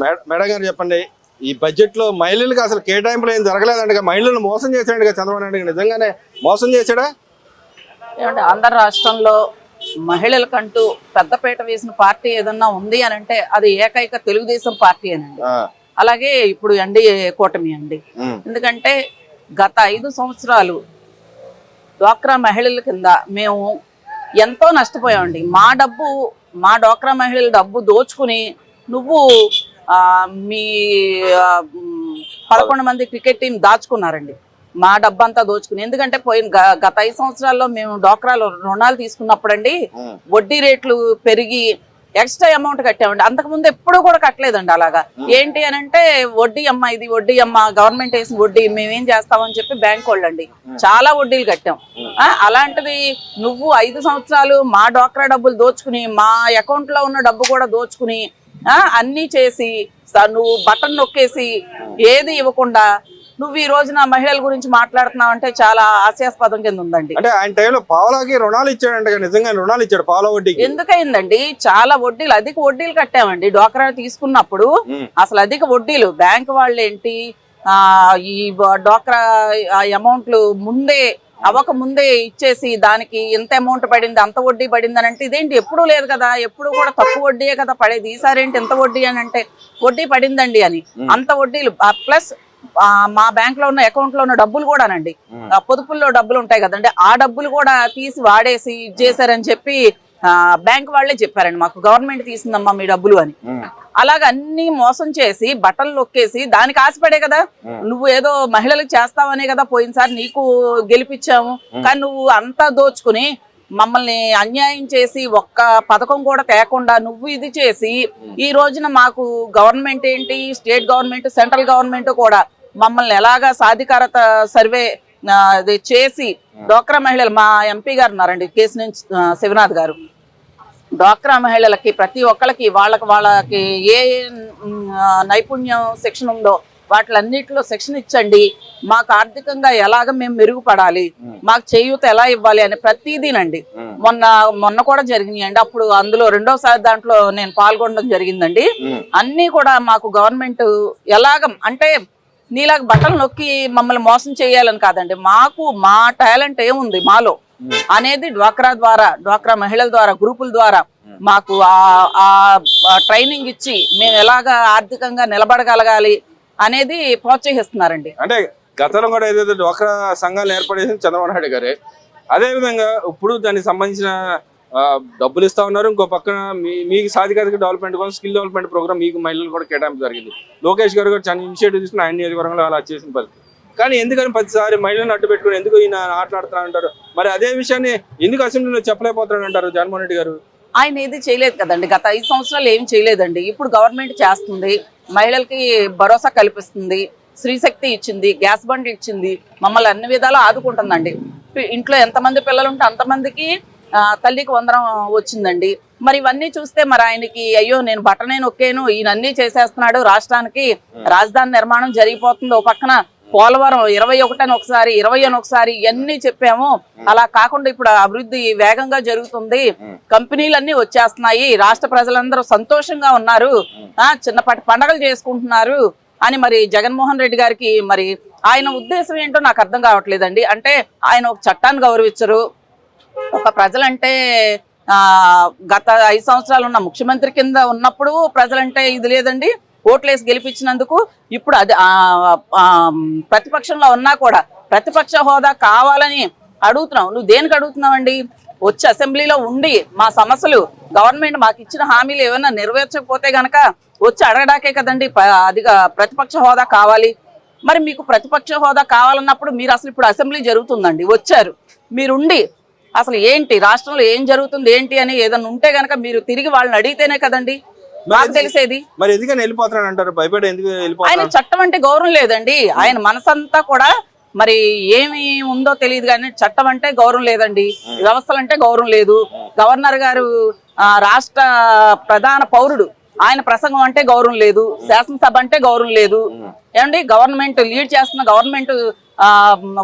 మేడ- గారు చెప్పండి ఈ బడ్జెట్లో మహిళలకు అసలు కేటాయింపులు ఏం జరగలేదండి మహిళలను మోసం చేశాడు చంద్రబాబు నాయుడు. నిజంగానే మోసం చేశాడా? ఏమంటే ఆంధ్ర రాష్ట్రంలో మహిళలకంటూ పెద్దపీట వేసిన పార్టీ ఏదన్నా ఉంది అని అంటే అది ఏకైక తెలుగుదేశం పార్టీ అనండి. అలాగే ఇప్పుడు ఎన్డీఏ కూటమి అండి. ఎందుకంటే గత ఐదు సంవత్సరాలు డ్వాక్రా మహిళల కింద మేము ఎంతో నష్టపోయామండి. మా డబ్బు మా డ్వాక్రా మహిళల డబ్బు దోచుకుని నువ్వు మీ పదకొండు మంది క్రికెట్ టీం దాచుకున్నారండి. మా డబ్బు అంతా దోచుకుని. ఎందుకంటే పోయిన గత ఐదు సంవత్సరాల్లో మేము డ్వాక్రాలో రుణాలు తీసుకున్నప్పుడండి ఉమ్, వడ్డీ రేట్లు పెరిగి ఎక్స్ట్రా అమౌంట్ కట్టామండి. అంతకుముందు ఎప్పుడు కూడా కట్టలేదండి అలాగా. ఏంటి అని అంటే వడ్డీ అమ్మ ఇది వడ్డీ అమ్మ గవర్నమెంట్ వేసిన వడ్డీ మేమేం చేస్తామని చెప్పి బ్యాంక్ వాళ్ళండి. చాలా వడ్డీలు కట్టాం. అలాంటిది నువ్వు ఐదు సంవత్సరాలు మా డ్వాక్రా డబ్బులు దోచుకుని మా అకౌంట్లో ఉన్న డబ్బు కూడా దోచుకుని అన్నీ చేసి నువ్వు బటన్ నొక్కేసి ఏది ఇవ్వకుండా నువ్వు ఈ రోజున మహిళల గురించి మాట్లాడుతున్నావు అంటే చాలా హాస్యాస్పదం కింద ఉందండి. అంటే ఆయన టైంలో పావలాకి రుణాలు ఇచ్చాడంట నిజంగా రుణాలు ఇచ్చాడు పావలా వడ్డీకి. ఎందుకయిందండి? చాలా వడ్డీలు అధిక వడ్డీలు కట్టామండి. డోక్రా తీసుకున్నప్పుడు అసలు అధిక వడ్డీలు. బ్యాంక్ వాళ్ళు ఏంటి ఆ ఈ డోక్రా అమౌంట్లు ముందే అవ్వక ముందే ఇచ్చేసి దానికి ఎంత అమౌంట్ పడింది అంత వడ్డీ పడింది అని అంటే ఇదేంటి? ఎప్పుడూ లేదు కదా. ఎప్పుడు కూడా తక్కువ వడ్డీయే కదా పడేది. ఈసారి ఏంటి ఎంత వడ్డీ అని అంటే వడ్డీ పడిందండి అని. అంత వడ్డీలు. ప్లస్ మా బ్యాంక్లో ఉన్న అకౌంట్లో ఉన్న డబ్బులు కూడానండి. పొదుపుల్లో డబ్బులు ఉంటాయి కదండి. ఆ డబ్బులు కూడా తీసి వాడేసి ఇది చేశారని చెప్పి బ్యాంక్ వాళ్ళే చెప్పారండి. మాకు గవర్నమెంట్ తీసిందమ్మా మీ డబ్బులు అని. అలాగ అన్ని మోసం చేసి బట్టలు నొక్కేసి దానికి ఆశపడే కదా. నువ్వు ఏదో మహిళలకు చేస్తావనే కదా పోయినసారి నీకు గెలిపించాము. కానీ నువ్వు అంతా దోచుకుని మమ్మల్ని అన్యాయం చేసి ఒక్క పథకం కూడా తేకుండా నువ్వు ఇది చేసి ఈ రోజున మాకు గవర్నమెంట్ ఏంటి స్టేట్ గవర్నమెంట్ సెంట్రల్ గవర్నమెంట్ కూడా మమ్మల్ని ఎలాగా సాధికారత సర్వే చేసి డోక్రా మహిళలు మా ఎంపీ గారు ఉన్నారండి కేసు నుంచి శివనాథ్ గారు. డ్వాక్రా మహిళలకి ప్రతి ఒక్కళ్ళకి వాళ్ళకి వాళ్ళకి ఏ నైపుణ్యం శిక్షణ ఉందో వాటిలన్నిటిలో శిక్షణ ఇచ్చండి. మాకు ఆర్థికంగా ఎలాగ మేము మెరుగుపడాలి. మాకు చేయూత ఎలా ఇవ్వాలి అని ప్రతిదీనండి. మొన్న మొన్న కూడా జరిగినాయి అండి అప్పుడు అందులో రెండోసారి దాంట్లో నేను పాల్గొనడం జరిగిందండి. అన్నీ కూడా మాకు గవర్నమెంట్ ఎలాగ అంటే నీలాగ బట్టలు నొక్కి మమ్మల్ని మోసం చేయాలని కాదండి. మాకు మా టాలెంట్ ఏముంది మాలో. అనేది డ్వాక్రా ద్వారా డ్వాక్రా మహిళల ద్వారా గ్రూపుల ద్వారా మాకు ఆ- ఆ ట్రైనింగ్ ఇచ్చి మేము ఎలాగ ఆర్థికంగా నిలబడగలగాలి అనేది ప్రోత్సహిస్తున్నారండి. అంటే గతంలో కూడా ఏదైతే డ్వాక్రా సంఘాలు ఏర్పడేసింది చంద్రబాబు నాయుడు గారే అదే విధంగా ఇప్పుడు దానికి సంబంధించిన డబ్బులు ఇస్తా ఉన్నారు. ఇంకో పక్కన మీ మీకు సాధికారిక డెవలప్మెంట్ కోసం స్కిల్ డెవలప్మెంట్ ప్రోగ్రామ్ మీకు మహిళలు కూడా కేటాయింపు జరిగింది. లోకేష్ గారు కూడా చాలా ఇనిషియేటివ్ తీసుకుని ఆయన నియోజకవర్గంలో అలా చేసిన పరిస్థితి. కానీ ఎందుకని ప్రతిసారి మహిళలను అడ్డు పెట్టుకుని ఎందుకు ఈయన ఆటలాడుతున్నాను అంటారు మరి అదే విషయాన్ని ఎందుకు అసెంబ్లీలో చెప్పలేకపోతున్నాడు అంటారు జగన్మోహన్ రెడ్డి గారు? ఆయన ఏది చేయలేదు కదండి. గత ఐదు సంవత్సరాలు ఏం చేయలేదండి. ఇప్పుడు గవర్నమెంట్ చేస్తుంది. మహిళలకి భరోసా కల్పిస్తుంది. స్త్రీశక్తి ఇచ్చింది. గ్యాస్ బండ్ ఇచ్చింది. మమ్మల్ని అన్ని విధాలు ఆదుకుంటుందండి. ఇంట్లో ఎంతమంది పిల్లలు ఉంటే అంతమందికి ఆ, తల్లికి వందరం వచ్చిందండి. మరి ఇవన్నీ చూస్తే మరి ఆయనకి అయ్యో నేను బట్టనే నొక్కాను. ఈయన చేసేస్తున్నాడు. రాష్ట్రానికి రాజధాని నిర్మాణం జరిగిపోతుంది. ఓ పక్కన పోలవరం ఇరవై ఒకటని ఒకసారి ఇరవై అని ఒకసారి ఇవన్నీ చెప్పాము. అలా కాకుండా ఇప్పుడు అభివృద్ధి వేగంగా జరుగుతుంది. కంపెనీలన్నీ వచ్చేస్తున్నాయి. రాష్ట్ర ప్రజలందరూ సంతోషంగా ఉన్నారు. ఆ చిన్నపాటి పండగలు చేసుకుంటున్నారు అని మరి జగన్మోహన్ రెడ్డి గారికి మరి ఆయన ఉద్దేశం ఏంటో నాకు అర్థం కావట్లేదండి. అంటే ఆయన ఒక చట్టాన్ని గౌరవించరు. ఒక ప్రజలంటే ఆ గత ఐదు సంవత్సరాలు ఉన్న ముఖ్యమంత్రి కింద ఉన్నప్పుడు ప్రజలంటే ఇది లేదండి. ఓట్లేసి గెలిపించినందుకు ఇప్పుడు అది ప్రతిపక్షంలో ఉన్నా కూడా ప్రతిపక్ష హోదా కావాలని అడుగుతున్నావు నువ్వు దేనికి అడుగుతున్నావండి? వచ్చి అసెంబ్లీలో ఉండి మా సమస్యలు గవర్నమెంట్ మాకు ఇచ్చిన హామీలు ఏమైనా నెరవేర్చకపోతే గనక వచ్చి అడగడాకే కదండి. ప- అదిగా ప్రతిపక్ష హోదా కావాలి. మరి మీకు ప్రతిపక్ష హోదా కావాలన్నప్పుడు మీరు అసలు ఇప్పుడు అసెంబ్లీ జరుగుతుందండి. వచ్చారు. మీరుండి అసలు ఏంటి? రాష్ట్రంలో ఏం జరుగుతుంది? ఏంటి అని ఏదైనా ఉంటే గనక మీరు తిరిగి వాళ్ళని అడిగితేనే కదండి. మాకు తెలిసేది. మరి ఎందుకని వెళ్ళిపోతున్నాడు అంటారు? భయపడి ఎందుకు ఆయన వెళ్ళిపోతున్నాడు చట్టం అంటే గౌరవం లేదండి. ఆయన మనసంతా కూడా మరి ఏమి ఉందో తెలియదు కానీ చట్టం అంటే గౌరవం లేదండి. వ్యవస్థలు అంటే గౌరవం లేదు. గవర్నర్ గారు ఆ, రాష్ట్ర ప్రధాన పౌరుడు ఆయన ప్రసంగం అంటే గౌరవం లేదు. శాసనసభ అంటే గౌరవం లేదు. ఏమండి? గవర్నమెంట్ లీడ్ చేస్తున్న గవర్నమెంట్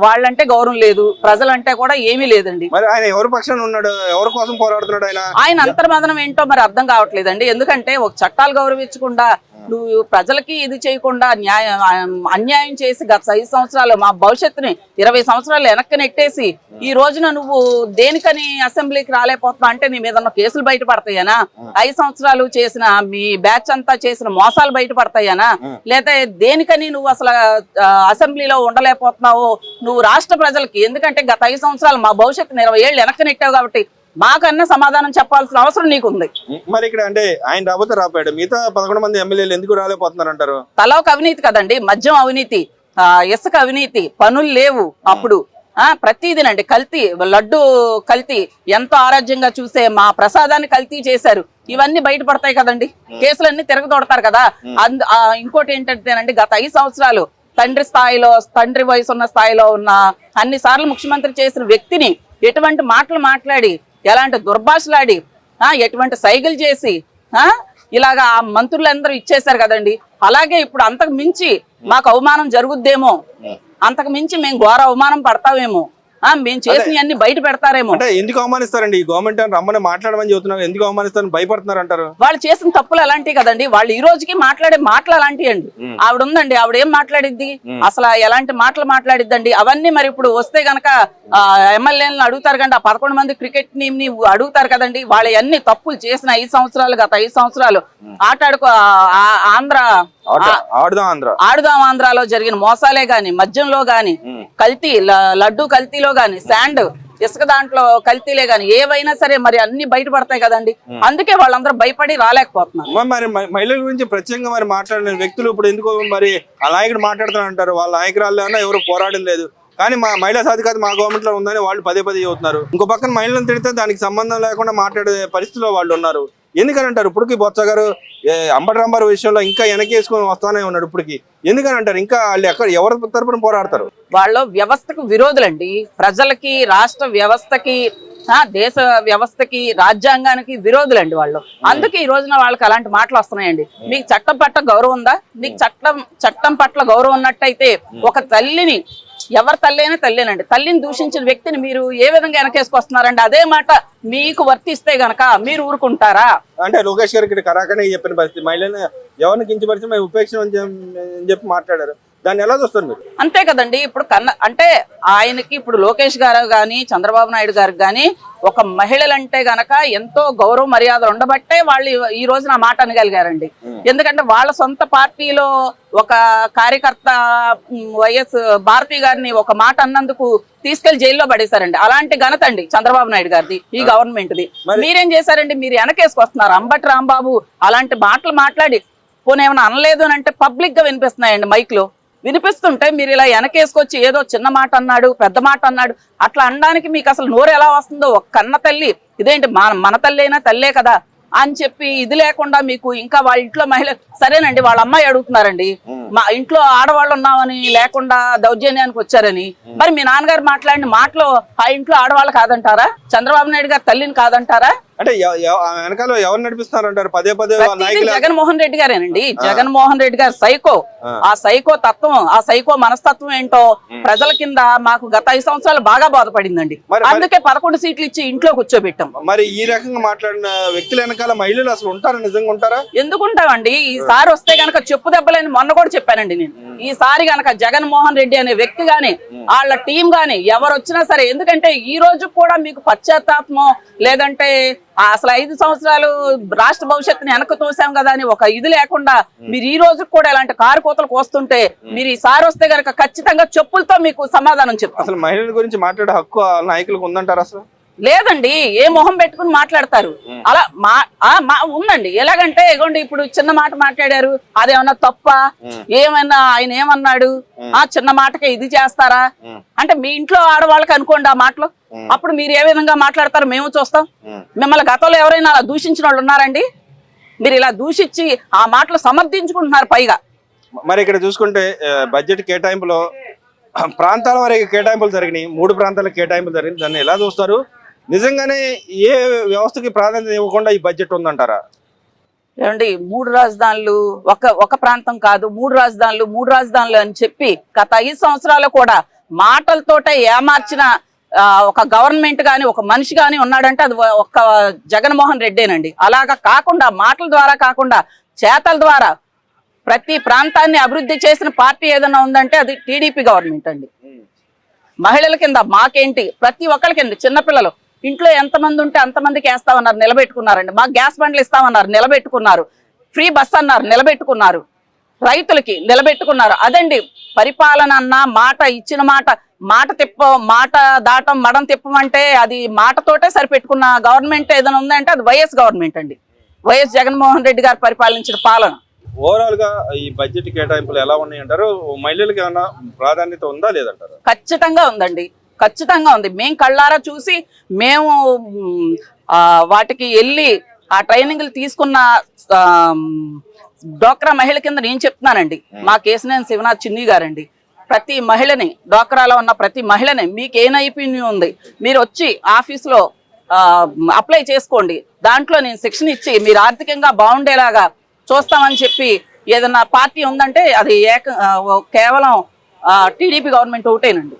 వాళ్ళంటే గౌరవం లేదు ప్రజలంటే కూడా ఏమీ లేదండి. మరి ఆయన ఎవరి పక్షాన ఉన్నాడు? ఎవరి కోసం పోరాడుతున్నాడు ఆయన? ఆయన అంతర్మదనం ఏంటో మరి అర్థం కావట్లేదండి. ఎందుకంటే ఒక చట్టాలు గౌరవించకుండా నువ్వు ప్రజలకి ఇది చేయకుండా న్యాయం అన్యాయం చేసి గత ఐదు సంవత్సరాలు మా భవిష్యత్తుని ఇరవై సంవత్సరాలు వెనక్కి నెట్టేసి ఈ రోజున నువ్వు దేనికని అసెంబ్లీకి రాలేకపోతున్నావు అంటే నీ మీద ఉన్న కేసులు బయటపడతాయనా? ఐదు సంవత్సరాలు చేసిన మీ బ్యాచ్ అంతా చేసిన మోసాలు బయటపడతాయనా? లేదా దేనికని నువ్వు అసలు అసెంబ్లీలో ఉండలేకపోతున్నావు? నువ్వు రాష్ట్ర ప్రజలకి ఎందుకంటే గత ఐదు సంవత్సరాలు మా భవిష్యత్తుని ఇరవై ఏళ్ళు వెనక్కి నెట్టావు కాబట్టి మాకన్నా సమాధానం చెప్పాల్సిన అవసరం నీకుంది. మరి ఇక్కడ అంటే ఆయన రాబోతే రాపాడు మిగతా పదకొండు మంది ఎమ్మెల్యేలు ఎందుకు రాలేకపోతున్నారు అంటారు తల ఒక అవినీతి కదండి మద్యం అవినీతి ఇసుక అవినీతి పనులు లేవు అప్పుడు. ఆ ప్రతిదినండి కల్తీ లడ్డు కల్తీ ఎంతో ఆరోగ్యంగా చూసే మా ప్రసాదాన్ని కల్తీ చేశారు. ఇవన్నీ బయటపడతాయి కదండి కేసులన్నీ తిరగదొడతారు కదా. అంద ఇంకోటి ఏంటంటేనండి గత ఐదు సంవత్సరాలు తండ్రి స్థాయిలో తండ్రి వయసు ఉన్న స్థాయిలో ఉన్న అన్ని సార్లు ముఖ్యమంత్రి చేసిన వ్యక్తిని ఎటువంటి మాటలు మాట్లాడి ఎలాంటి దుర్భాషలాడి ఆ, ఎటువంటి సైకిల్ చేసి ఆ ఇలాగా ఆ మంత్రులందరూ ఇచ్చేశారు కదండి. అలాగే ఇప్పుడు అంతకు మించి మాకు అవమానం జరుగుద్దేమో? అంతకు మించి మేము ఘోర అవమానం పడతామేమో? ఆ మేము చేసినవన్నీ బయట పెడతారేమో. అంటే ఎందుకు అవమానిస్తారండి? ఈ గవర్నమెంట్ అని రమ్మని మాట్లాడమని చెబుతున్నారు. ఎందుకు అవమానిస్తారని భయపడుతున్నారు అంటారు. వాళ్ళు చేసిన తప్పులు అలాంటివి కదండి. వాళ్ళు ఈ రోజుకి మాట్లాడే మాటలు అలాంటివి అండి. ఆవిడ ఉందండి ఆవిడ ఏం మాట్లాడిద్ది అసలు ఎలాంటి మాటలు మాట్లాడిద్దండి? అవన్నీ మరి ఇప్పుడు వస్తే గనక ఎమ్మెల్యేలను అడుగుతారు కండి ఆ పదకొండు మంది క్రికెట్ టీం ని అడుగుతారు కదండి. వాళ్ళ అన్ని తప్పులు చేసిన ఐదు సంవత్సరాలు గత ఐదు సంవత్సరాలు ఆట ఆడుకో ఆ- ఆంధ్ర ఆడుదాం? ఆంధ్ర? ఆడుదాం ఆంధ్రాలో జరిగిన మోసాలే గాని మద్యంలో గాని కల్తీ లడ్డు కల్తీలో గాని శాండ్ ఇసుక దాంట్లో కల్తీలే గాని ఏవైనా సరే మరి అన్ని బయటపడతాయి కదండి. అందుకే వాళ్ళందరూ భయపడి రాలేకపోతున్నారు. మరి మహిళల గురించి ప్రత్యేకంగా మరి మాట్లాడిన వ్యక్తులు ఇప్పుడు ఎందుకు మరి ఆ నాయకుడు మాట్లాడుతున్నారు వాళ్ళ నాయకురాలు ఏమన్నా ఎవరు పోరాడడం లేదు. కానీ మా మహిళా సాధికారత మా గవర్నమెంట్లో ఉందని వాళ్ళు పదే పదే చెబుతున్నారు. ఇంకో పక్కన మహిళలను తిడితే దానికి సంబంధం లేకుండా మాట్లాడే పరిస్థితిలో వాళ్ళు ఉన్నారు. ఎందుకని అంటారు ఇప్పటికి బొత్స గారు ఏ, అంబటి రాంబారు విషయంలో ఇంకా వెనకేసుకొని వస్తానే ఉన్నాడు ఇప్పటికి. ఎందుకని అంటారు ఇంకా వాళ్ళు ఎక్కడ ఎవరి తరపున పోరాడతారు? వాళ్ళు వ్యవస్థకు విరోధులండి. ప్రజలకి రాష్ట్ర వ్యవస్థకి ఆ, దేశ వ్యవస్థకి రాజ్యాంగానికి విరోధులండి వాళ్ళు. అందుకే ఈ రోజున వాళ్ళకి అలాంటి మాటలు వస్తున్నాయండి. మీకు చట్టం పట్ల గౌరవం ఉందా? మీకు చట్టం చట్టం పట్ల గౌరవం ఉన్నట్టయితే ఒక తల్లిని ఎవరి తల్లి అయినా తల్లేనండి. తల్లిని దూషించిన వ్యక్తిని మీరు ఏ విధంగా వెనకేసుకొస్తున్నారండి? అదే మాట మీకు వర్తిస్తే గనక మీరు ఊరుకుంటారా? అంటే లోకేష్ గారికి ఇక్కడ కరాకనే చెప్పిన పరిస్థితి. మహిళని ఎవరిని కించపరిచి మేము ఉపేక్షణ అని చెప్పి మాట్లాడారు. దాన్ని ఎలా చూస్తారు మీరు? అంతే కదండి. ఇప్పుడు కన్న అంటే ఆయనకి ఇప్పుడు లోకేష్ గారు గాని చంద్రబాబు నాయుడు గారికి గాని ఒక మహిళలంటే గనక ఎంతో గౌరవ మర్యాదలు ఉండబట్టే వాళ్ళు ఈ- రోజున ఆ మాట అనగలిగారండి. ఎందుకంటే వాళ్ళ సొంత పార్టీలో ఒక కార్యకర్త వైఎస్ భారతి గారిని ఒక మాట అన్నందుకు తీసుకెళ్ళి జైల్లో పడేశారండి. అలాంటి ఘనత అండి చంద్రబాబు నాయుడు గారిది ఈ గవర్నమెంట్ ది మీరేం చేశారండి? మీరు వెనకేసుకొస్తున్నారు. అంబటి రాంబాబు అలాంటి మాటలు మాట్లాడి పోనీ ఏమైనా అనలేదు అని అంటే పబ్లిక్గా వినిపిస్తున్నాయండి మైక్లో వినిపిస్తుంటే మీరు ఇలా వెనకేసుకొచ్చి ఏదో చిన్న మాట అన్నాడు పెద్ద మాట అన్నాడు అట్లా అనడానికి మీకు అసలు నోరు ఎలా వస్తుందో ఒక కన్న తల్లి ఇదేంటి మన మన తల్లి అయినా తల్లే కదా అని చెప్పి ఇది లేకుండా మీకు ఇంకా వాళ్ళ ఇంట్లో మహిళ సరేనండి వాళ్ళ అమ్మాయి అడుగుతున్నారండి. మా ఇంట్లో ఆడవాళ్ళు ఉన్నామని లేకుండా దౌర్జన్యానికి వచ్చారని. మరి మీ నాన్నగారు మాట్లాడిన మాటలో ఆ ఇంట్లో ఆడవాళ్ళు కాదంటారా? చంద్రబాబు నాయుడు గారు తల్లిని కాదంటారా? అంటే వెనకాల ఎవరు నడిపిస్తున్నారు అంటారు పదే పదే జగన్మోహన్ రెడ్డి గారేనండి. జగన్మోహన్ రెడ్డి గారు సైకో. ఆ. సైకో తత్వం ఆ సైకో మనస్తత్వం ఏంటో ప్రజల కింద మాకు గత ఐదు సంవత్సరాలు బాగా బాధపడిందండి. అందుకే పదకొండు సీట్లు ఇచ్చి ఇంట్లో కూర్చోబెట్టాం. మరి ఈ రకంగా మాట్లాడిన వ్యక్తుల వెనకాల మహిళలు అసలు ఉంటారా? నిజంగా ఉంటారా? ఎందుకుంటామండి? ఈసారి వస్తే గనక చెప్పు దెబ్బలేని మొన్న కూడా చెప్పానండి నేను. ఈసారి గనక జగన్మోహన్ రెడ్డి అనే వ్యక్తి గాని వాళ్ళ టీం గాని ఎవరు వచ్చినా సరే ఎందుకంటే ఈ రోజు కూడా మీకు పశ్చాత్తాపమో లేదంటే అసలు ఐదు సంవత్సరాలు రాష్ట్ర భవిష్యత్తుని వెనక తోసాం కదా అని ఒక ఇది లేకుండా మీరు ఈ రోజు కూడా ఇలాంటి కారు కోతలు కోస్తుంటే మీరు ఈసారి వస్తే గనక ఖచ్చితంగా చెప్పులతో మీకు సమాధానం చెప్తాం. అసలు మహిళల గురించి మాట్లాడే హక్కు నాయకులకు ఉందంటారా అసలు లేదండి ఏ మొహం పెట్టుకుని మాట్లాడతారు. అలా మా ఆ, మా- ఉందండి. ఎలాగంటే ఇగోండి ఇప్పుడు చిన్న మాట మాట్లాడారు. అదేమన్నా తప్ప? ఏమన్నా ఆయన ఏమన్నాడు? ఆ చిన్న మాటకే ఇది చేస్తారా? అంటే మీ ఇంట్లో ఆడవాళ్ళకి అనుకోండి ఆ మాటలు. అప్పుడు మీరు ఏ విధంగా మాట్లాడతారు మేము చూస్తాం. మిమ్మల్ని గతంలో ఎవరైనా అలా దూషించిన వాళ్ళు ఉన్నారండి? మీరు ఇలా దూషించి ఆ మాటలు సమర్థించుకుంటున్నారు పైగా. మరి ఇక్కడ చూసుకుంటే బడ్జెట్ కేటాయింపులో ప్రాంతాల వరకు కేటాయింపులు జరిగినాయి. మూడు ప్రాంతాలకు కేటాయింపులు జరిగింది. దాన్ని ఎలా చూస్తారు? నిజంగానే ఏ వ్యవస్థకి ప్రాధాన్యత ఇవ్వకుండా ఈ బడ్జెట్ ఉందంటారా? ఏమండి మూడు రాజధానులు ఒక ఒక ప్రాంతం కాదు మూడు రాజధానులు మూడు రాజధానులు అని చెప్పి గత ఐదు సంవత్సరాలు కూడా మాటలతోటే ఏమార్చిన ఒక గవర్నమెంట్ గాని ఒక మనిషి గాని ఉన్నాడంటే అది ఒక్క జగన్మోహన్ రెడ్డేనండి. అలాగా కాకుండా మాటల ద్వారా కాకుండా చేతల ద్వారా ప్రతి ప్రాంతాన్ని అభివృద్ధి చేసిన పార్టీ ఏదైనా ఉందంటే అది టీడీపీ గవర్నమెంట్ అండి. మహిళల కింద మాకేంటి? ప్రతి ఒక్కరికండి చిన్నపిల్లలు ఇంట్లో ఎంతమంది ఉంటే అంతమందికి వేస్తామన్నారు నిలబెట్టుకున్నారండి. మాకు గ్యాస్ బండ్లు ఇస్తామన్నారు నిలబెట్టుకున్నారు. ఫ్రీ బస్ అన్నారు నిలబెట్టుకున్నారు. రైతులకి నిలబెట్టుకున్నారు. అదండి పరిపాలన అన్న మాట ఇచ్చిన మాట మాట తిప్ప మాట దాటం మడం తిప్పమంటే అది మాటతోటే సరిపెట్టుకున్న గవర్నమెంట్ ఏదైనా ఉందంటే అది వైఎస్ గవర్నమెంట్ అండి. వైఎస్ జగన్మోహన్ రెడ్డి గారు పరిపాలించిన పాలన. ఓవరాల్గా ఈ బడ్జెట్ కేటాయింపులు ఎలా ఉన్నాయి అంటారు మహిళలకు ఏమైనా ప్రాధాన్యత ఉందా లేదంటారు? ఖచ్చితంగా ఉందండి. ఖచ్చితంగా ఉంది. మేము కళ్ళారా చూసి మేము మ్, వాటికి వెళ్ళి ఆ ట్రైనింగ్లు తీసుకున్న డోక్రా మహిళ కింద నేను చెప్తున్నానండి. మా కేసినేని శివనాథ్ చిన్ని గారండి. ప్రతి మహిళని డోక్రాలో ఉన్న ప్రతి మహిళని మీకు ఏ నైపుణ్యం ఉంది మీరు వచ్చి ఆఫీస్లో అప్లై చేసుకోండి. దాంట్లో నేను శిక్షణ ఇచ్చి మీరు ఆర్థికంగా బాగుండేలాగా చూస్తామని చెప్పి ఏదన్నా పార్టీ ఉందంటే అది ఏక కేవలం టీడీపీ గవర్నమెంట్ ఒకటేనండి.